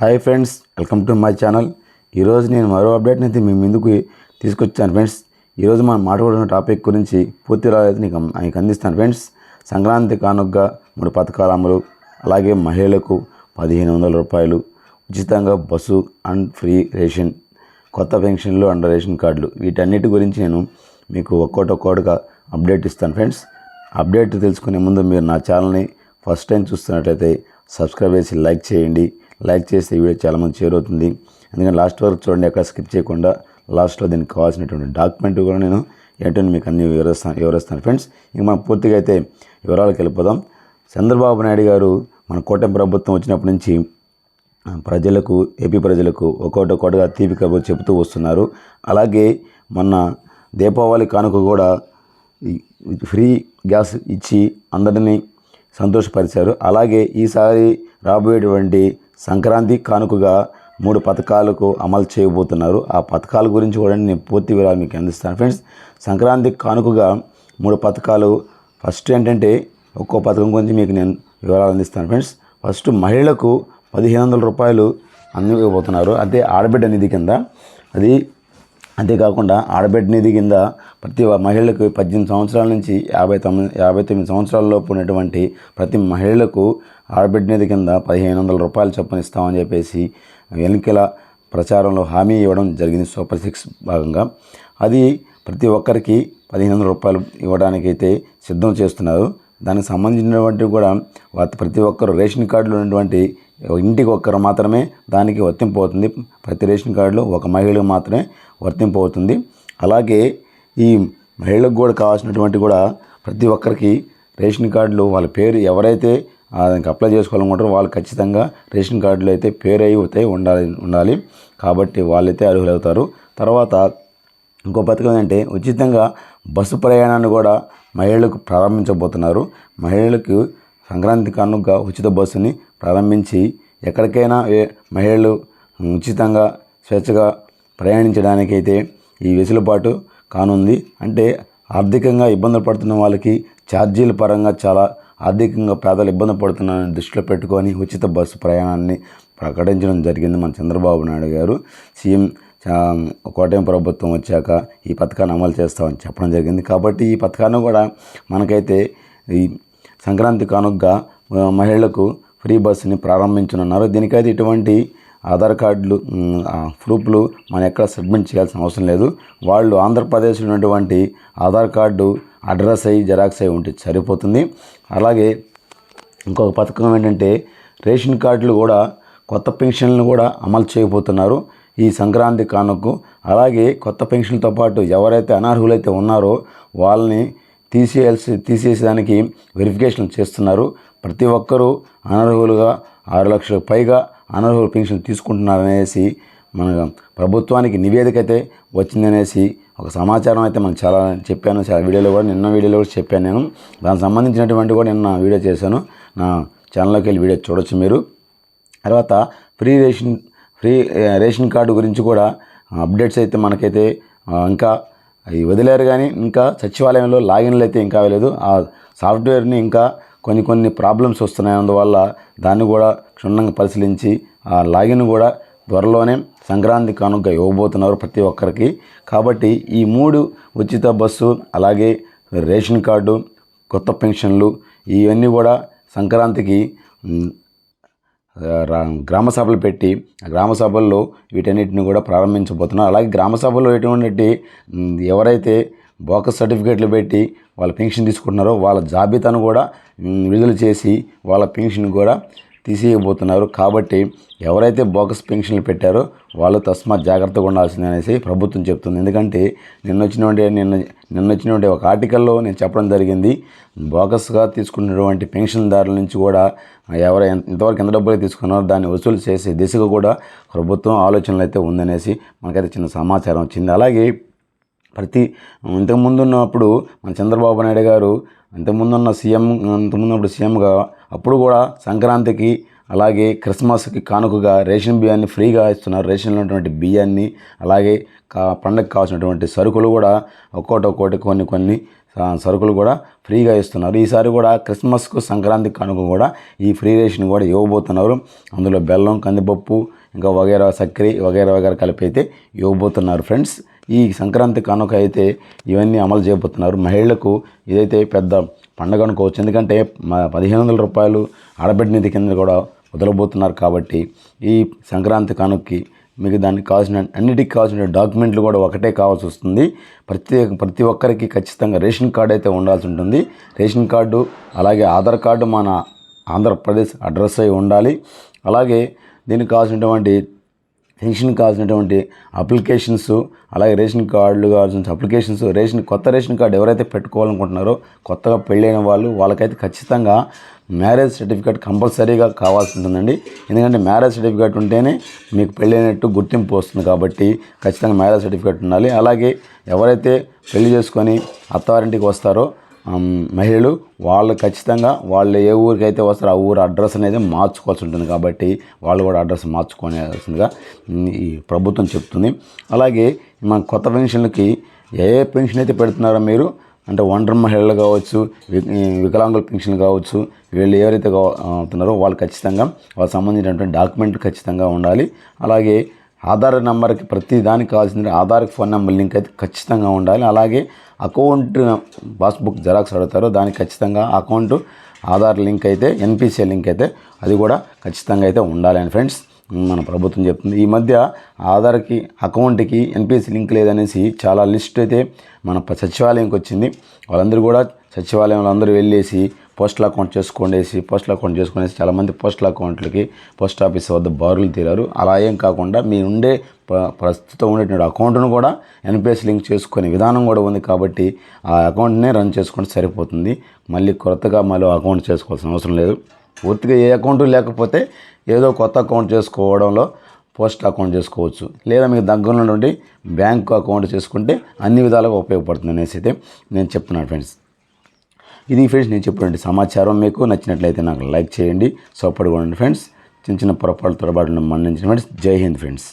Hi friends welcome to my channel. ఈరోజు నేను మరో అప్డేట్ని అయితే మీ ముందుకు తీసుకొచ్చాను ఫ్రెండ్స్. ఈరోజు మనం మాట్లాడుకున్న టాపిక్ గురించి పూర్తి అయితే నీకు మీకు అందిస్తాను ఫ్రెండ్స్. సంక్రాంతి కానుకగా మూడు పథకాల అమలు అలాగే మహిళలకు పదిహేను వందల రూపాయలు ఉచితంగా బస్సు అండ్ ఫ్రీ రేషన్ కొత్త పెన్షన్లు అండ్ రేషన్ కార్డులు. వీటన్నిటి గురించి నేను మీకు ఒక్కోటి ఒక్కోటిగా అప్డేట్ ఇస్తాను ఫ్రెండ్స్. అప్డేట్ తెలుసుకునే ముందు మీరు నా ఛానల్ని ఫస్ట్ టైం చూస్తున్నట్లయితే సబ్స్క్రైబ్ చేసి లైక్ చేయండి. లైక్ చేస్తే ఈ వీడియో చాలామంది అవుతుంది. ఎందుకంటే లాస్ట్ వరకు చూడండి ఎక్కడ స్కిప్ చేయకుండా లాస్ట్లో దీనికి కావాల్సినటువంటి డాక్యుమెంట్ కూడా నేను ఏంటో మీకు అన్ని వివరిస్తాను వివరిస్తాను. ఫ్రెండ్స్ ఇంక మనం పూర్తిగా అయితే వివరాలకు వెళ్ళిపోదాం. చంద్రబాబు నాయుడు గారు మన కూటమి ప్రభుత్వం వచ్చినప్పటి నుంచి ప్రజలకు ఏపీ ప్రజలకు ఒక్కొక్కటి ఒక్కోటిగా తీపి కబురు చెబుతూ వస్తున్నారు. అలాగే మొన్న దీపావళి కానుక కూడా ఫ్రీ గ్యాస్ ఇచ్చి అందరినీ సంతోషపరిచారు. అలాగే ఈసారి రాబోయేటువంటి సంక్రాంతి కానుకగా మూడు పథకాలకు అమలు చేయబోతున్నారు. ఆ పథకాల గురించి కూడా నేను పూర్తి వివరాలు మీకు అందిస్తాను. ఫ్రెండ్స్ సంక్రాంతి కానుకగా మూడు పథకాలు. ఫస్ట్ ఏంటంటే ఒక్కో పథకం గురించి మీకు నేను వివరాలు అందిస్తాను. ఫ్రెండ్స్ ఫస్ట్ మహిళలకు పదిహేను వందల రూపాయలు అందివ్వబోతున్నారు. అదే ఆడబిడ్డ నిధి కింద. అది అంతేకాకుండా ఆడబిడ్డ నిధి కింద ప్రతి మహిళలకు పద్దెనిమిది సంవత్సరాల నుంచి యాభై తొమ్మిది యాభై తొమ్మిది సంవత్సరాలలోపు ఉన్నటువంటి ప్రతి మహిళలకు ఆడబిడ్డ నిధి కింద పదిహేను వందల రూపాయలు చొప్పున ఇస్తామని చెప్పేసి ఎన్నికల ప్రచారంలో హామీ ఇవ్వడం జరిగింది. సూపర్ సిక్స్ భాగంగా అది ప్రతి ఒక్కరికి పదిహేను వందల రూపాయలు ఇవ్వడానికి అయితే సిద్ధం చేస్తున్నారు. దానికి సంబంధించినటువంటి కూడా ప్రతి ఒక్కరు రేషన్ కార్డులో ఉన్నటువంటి ఇంటికి ఒక్కరు మాత్రమే దానికి వర్తింపు అవుతుంది. ప్రతి రేషన్ కార్డులో ఒక మహిళకు మాత్రమే వర్తింపు అవుతుంది. అలాగే ఈ మహిళలకు కూడా కావాల్సినటువంటి కూడా ప్రతి ఒక్కరికి రేషన్ కార్డులు వాళ్ళ పేరు ఎవరైతే దానికి అప్లై చేసుకోవాలనుకుంటారో వాళ్ళు ఖచ్చితంగా రేషన్ కార్డులో అయితే పేరు అయితే ఉండాలి ఉండాలి. కాబట్టి వాళ్ళైతే అర్హులవుతారు. తర్వాత ఇంకో పథకం ఏంటంటే ఉచితంగా బస్సు ప్రయాణాన్ని కూడా మహిళలకు ప్రారంభించబోతున్నారు. మహిళలకు సంక్రాంతి కానుకగా ఉచిత బస్సుని ప్రారంభించి ఎక్కడికైనా మహిళలు ఉచితంగా స్వేచ్ఛగా ప్రయాణించడానికైతే ఈ వెసులుబాటు కానుంది. అంటే ఆర్థికంగా ఇబ్బందులు పడుతున్న వాళ్ళకి ఛార్జీల పరంగా చాలా ఆర్థికంగా పేదలు ఇబ్బంది పడుతున్నారని దృష్టిలో పెట్టుకొని ఉచిత బస్సు ప్రయాణాన్ని ప్రకటించడం జరిగింది మన చంద్రబాబు నాయుడు గారు. సీఎం చా- కోటమి ప్రభుత్వం వచ్చాక ఈ పథకాన్ని అమలు చేస్తామని చెప్పడం జరిగింది. కాబట్టి ఈ పథకాన్ని కూడా మనకైతే ఈ సంక్రాంతి కానుకగా మహిళలకు ఫ్రీ బస్సుని ప్రారంభించనున్నారు. దీనికైతే ఇటువంటి ఆధార్ కార్డులు ప్రూఫ్లు మనం ఎక్కడ సబ్మిట్ చేయాల్సిన అవసరం లేదు. వాళ్ళు ఆంధ్రప్రదేశ్లో ఉన్నటువంటి ఆధార్ కార్డు అడ్రస్ అయ్యి జెరాక్స్ అయి ఉంటే సరిపోతుంది. అలాగే ఇంకొక పథకం ఏంటంటే రేషన్ కార్డులు కూడా కొత్త పెన్షన్లు కూడా అమలు చేయబోతున్నారు ఈ సంక్రాంతి కానుకు అలాగే కొత్త పెన్షన్లతో పాటు ఎవరైతే అనర్హులైతే ఉన్నారో వాళ్ళని తీసేయాల్సి తీసేసేదానికి వెరిఫికేషన్ చేస్తున్నారు. ప్రతి ఒక్కరూ అనర్హులుగా ఆరు లక్షలకు పైగా అనర్హులు పెన్షన్ తీసుకుంటున్నారనేసి మన ప్రభుత్వానికి నివేదిక అయితే వచ్చిందనేసి ఒక సమాచారం అయితే మనం చాలా చెప్పాను. చాలా వీడియోలో కూడా నిన్న వీడియోలో కూడా చెప్పాను నేను. దానికి సంబంధించినటువంటి కూడా నిన్న వీడియో చేశాను. నా ఛానల్లోకి వెళ్ళి వీడియో చూడొచ్చు మీరు. తర్వాత free ration free ration card గురించి కూడా అప్డేట్స్ అయితే మనకైతే ఇంకా అవి వదిలేరు కానీ ఇంకా సచివాలయంలో లాగిన్లు అయితే ఇంకా అవ్వలేదు. ఆ సాఫ్ట్వేర్ని ఇంకా కొన్ని కొన్ని ప్రాబ్లమ్స్ వస్తున్నాయి. అందువల్ల దాన్ని కూడా క్షుణ్ణంగా పరిశీలించి ఆ లాగిన్ కూడా త్వరలోనే సంక్రాంతి కానుక ఇవ్వబోతున్నారు ప్రతి ఒక్కరికి. కాబట్టి ఈ మూడు ఉచిత బస్సు అలాగే రేషన్ కార్డు కొత్త పెన్షన్లు ఇవన్నీ కూడా సంక్రాంతికి గ్రామ సభలు పెట్టి గ్రామ సభల్లో వీటన్నిటిని కూడా ప్రారంభించబోతున్నారు అలాగే గ్రామ సభల్లో ఎటువంటి ఎవరైతే బోకస్ సర్టిఫికేట్లు పెట్టి వాళ్ళ పెన్షన్ తీసుకుంటున్నారో వాళ్ళ జాబితాను కూడా విడుదల చేసి వాళ్ళ పెన్షన్ కూడా తీసేయబోతున్నారు. కాబట్టి ఎవరైతే బోకస్ పెన్షన్లు పెట్టారో వాళ్ళు తస్మాత్ జాగ్రత్తగా ఉండాల్సింది అనేసి ప్రభుత్వం చెప్తుంది. ఎందుకంటే నిన్న వచ్చినటువంటి నిన్న నిన్న వచ్చినటువంటి ఒక ఆర్టికల్లో నేను చెప్పడం జరిగింది. బోకస్గా తీసుకున్నటువంటి పెన్షన్దారుల నుంచి కూడా ఎవరు ఇంతవరకు ఎంత డబ్బులు తీసుకున్నారో దాన్ని వసూలు చేసే దిశగా కూడా ప్రభుత్వం ఆలోచనలు అయితే ఉందనేసి మనకైతే చిన్న సమాచారం వచ్చింది. అలాగే ప్రతి ఇంతకుముందు ఉన్నప్పుడు మన చంద్రబాబు నాయుడు గారు ఇంతకుముందు ఉన్న సీఎం ఇంతకుముందు ఉన్నప్పుడు సీఎంగా అప్పుడు కూడా సంక్రాంతికి అలాగే క్రిస్మస్కి కానుకగా రేషన్ బియ్యాన్ని ఫ్రీగా ఇస్తున్నారు. రేషన్లో ఉన్నటువంటి బియ్యాన్ని అలాగే కా పండగకు కావాల్సినటువంటి సరుకులు కూడా ఒక్కోటి ఒక్కోటి కొన్ని కొన్ని సరుకులు కూడా ఫ్రీగా ఇస్తున్నారు. ఈసారి కూడా క్రిస్మస్కు సంక్రాంతి కనుక కూడా ఈ ఫ్రీ రేషన్ కూడా ఇవ్వబోతున్నారు. అందులో బెల్లం కందిపప్పు ఇంకా వగేరా చక్కెర వగేరా వగేరా కలిపి అయితే ఇవ్వబోతున్నారు ఫ్రెండ్స్. ఈ సంక్రాంతి కానుక అయితే ఇవన్నీ అమలు చేయబోతున్నారు. మహిళలకు ఇదైతే పెద్ద పండగ అనుకోవచ్చు ఎందుకంటే మా పదిహేను వందల రూపాయలు ఆడబిడ్డ నిధి కింద కూడా వదలబోతున్నారు కాబట్టి ఈ సంక్రాంతి కానుక్కి మీకు దానికి కావాల్సిన అన్నిటికీ కావాల్సిన డాక్యుమెంట్లు కూడా ఒకటే కావాల్సి వస్తుంది. ప్రతి ప్రతి ఒక్కరికి ఖచ్చితంగా రేషన్ కార్డు అయితే ఉండాల్సి ఉంటుంది. రేషన్ కార్డు అలాగే ఆధార్ కార్డు మన ఆంధ్రప్రదేశ్ అడ్రస్ అయి ఉండాలి. అలాగే దీనికి కావాల్సినటువంటి పెన్షన్ కావాల్సినటువంటి అప్లికేషన్స్ అలాగే రేషన్ కార్డులు కావాల్సిన అప్లికేషన్స్ రేషన్ కొత్త రేషన్ కార్డు ఎవరైతే పెట్టుకోవాలనుకుంటున్నారో కొత్తగా పెళ్ళైన వాళ్ళు వాళ్ళకైతే ఖచ్చితంగా మ్యారేజ్ సర్టిఫికేట్ కంపల్సరీగా కావాల్సి ఉంటుందండి ఎందుకంటే మ్యారేజ్ సర్టిఫికేట్ ఉంటేనే మీకు పెళ్ళైనట్టు గుర్తింపు వస్తుంది కాబట్టి ఖచ్చితంగా మ్యారేజ్ సర్టిఫికేట్ ఉండాలి. అలాగే ఎవరైతే పెళ్ళి చేసుకొని అత్తవారింటికి వస్తారో మహిళలు వాళ్ళు ఖచ్చితంగా వాళ్ళు ఏ ఊరికైతే వస్తారో ఆ ఊరు అడ్రస్ అనేది మార్చుకోవాల్సి ఉంటుంది కాబట్టి వాళ్ళు కూడా అడ్రస్ మార్చుకోవాల్సిందిగా ఈ ప్రభుత్వం చెప్తుంది. అలాగే మన కొత్త పెన్షన్లకి ఏ ఏ పెన్షన్ అయితే పెడుతున్నారో మీరు అంటే ఒంటరి మహిళలు కావచ్చు వి- వికలాంగుల పెన్షన్ కావచ్చు వీళ్ళు ఎవరైతే కావ- అవుతున్నారో వాళ్ళు ఖచ్చితంగా వాళ్ళకి సంబంధించినటువంటి డాక్యుమెంట్ ఖచ్చితంగా ఉండాలి. అలాగే ఆధార్ నెంబర్కి ప్రతి దానికి కావాల్సింది ఆధార్ ఫోన్ నెంబర్ లింక్ అయితే ఖచ్చితంగా ఉండాలి. అలాగే అకౌంట్ పాస్బుక్ జెరాక్స్ అడుగుతారు దానికి ఖచ్చితంగా అకౌంట్ ఆధార్ లింక్ అయితే ఎన్పిసిఐ లింక్ అయితే అది కూడా ఖచ్చితంగా అయితే ఉండాలి. అని ఫ్రెండ్స్ మన ప్రభుత్వం చెప్తుంది ఈ మధ్య ఆధార్కి అకౌంట్కి ఎన్పిసి లింక్ లేదనేసి చాలా లిస్ట్ అయితే మన సచివాలయంకి వచ్చింది. వాళ్ళందరూ కూడా సచివాలయంలో అందరూ వెళ్ళేసి పోస్టల్ అకౌంట్ చేసుకోండేసి పోస్టల్ అకౌంట్ చేసుకునేసి చాలామంది పోస్టల్ అకౌంట్లకి పోస్ట్ ఆఫీస్ వద్ద బారులు తీరారు. అలా ఏం కాకుండా మీ ఉండే ప్రస్తుతం ఉండేటువంటి అకౌంట్ను కూడా ఎన్పిఎస్ లింక్ చేసుకునే విధానం కూడా ఉంది కాబట్టి ఆ అకౌంట్నే రన్ చేసుకుంటే సరిపోతుంది. మళ్ళీ కొత్తగా మళ్ళీ అకౌంట్ చేసుకోవాల్సిన అవసరం లేదు. పూర్తిగా ఏ అకౌంట్ లేకపోతే ఏదో కొత్త అకౌంట్ చేసుకోవడంలో పోస్ట్ అకౌంట్ చేసుకోవచ్చు. లేదా మీకు దగ్గర నుండి బ్యాంక్ అకౌంట్ చేసుకుంటే అన్ని విధాలుగా ఉపయోగపడుతుంది అనేసి అయితే నేను చెప్తున్నాను ఫ్రెండ్స్. ఇది ఫ్రెండ్స్ నేను చెప్పండి సమాచారం. మీకు నచ్చినట్లయితే నాకు లైక్ చేయండి. సపోర్ట్ కూడా ఫ్రెండ్స్. చిన్న చిన్న పొరపాటు తొరబాటును మన్నించిన ఫ్రెండ్స్. జై హింద్ ఫ్రెండ్స్.